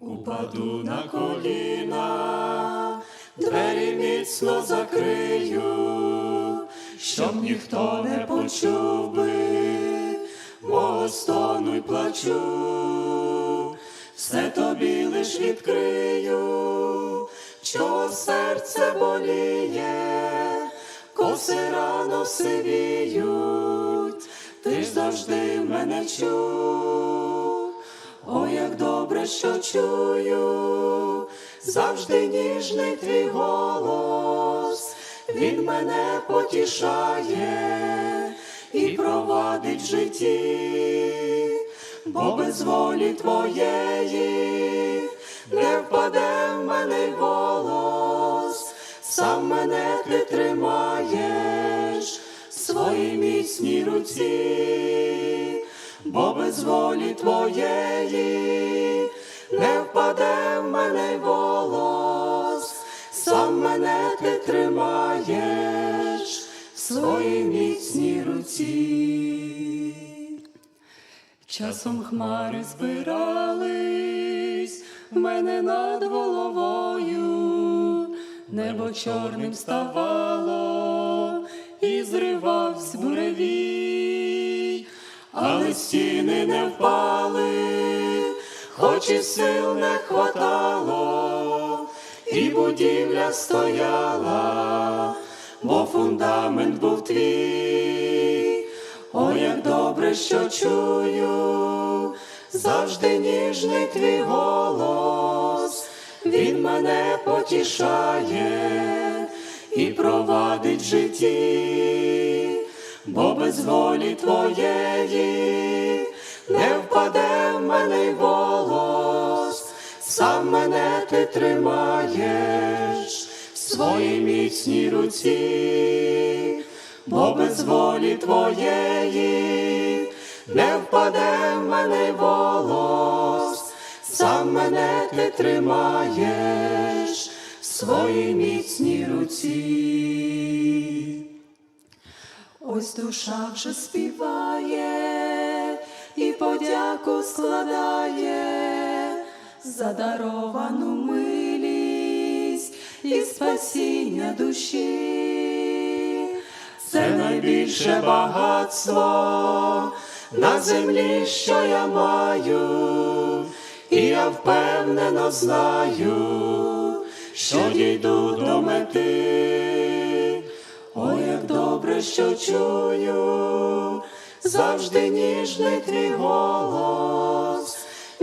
Упаду на коліна, двері міцно закрию, щоб ніхто не почув би мого стону й плачу, все тобі лиш відкрию, що серце боліє, коси рано сивіють, ти ж завжди мене чув. О, що чую, завжди ніжний твій голос, він мене потішає і провадить в житті, бо без волі твоєї не впаде в мене голос, сам мене ти тримаєш в своїй міцній руці. Бо без волі твоєї впаде в мене й голос, сам мене ти тримаєш в своїй міцній руці. Часом хмари збирались в мене над головою, небо чорним ставало і зривавсь буревій, але стіни не впали, хоч і сил не хватало, і будівля стояла, бо фундамент був твій. О, як добре, що чую, завжди ніжний твій голос, він мене потішає і провадить житті, бо без волі твоєї не впаде в мене тримаєш в своїй міцній руці бо без волі твоєї не впаде в мене волос, сам мене ти тримаєш в своїй міцній руці. Ось душа вже співає і подяку складає за даровану милість і спасіння душі. Це найбільше багатство на землі, що я маю, і я впевнено знаю, що дійду до мети. Ой, як добре, що чую, завжди ніжний твій голос,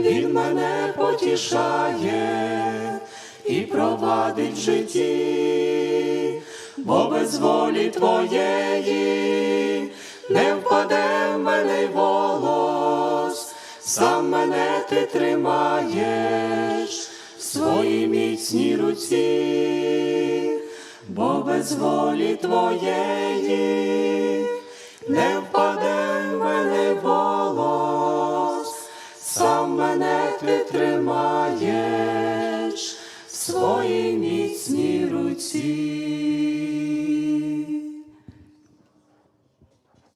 він мене потішає і провадить в житті, бо без волі твоєї не впаде в мене волос, сам мене ти тримаєш в своїй міцній руці бо без волі твоєї не впаде своїй міцній руці.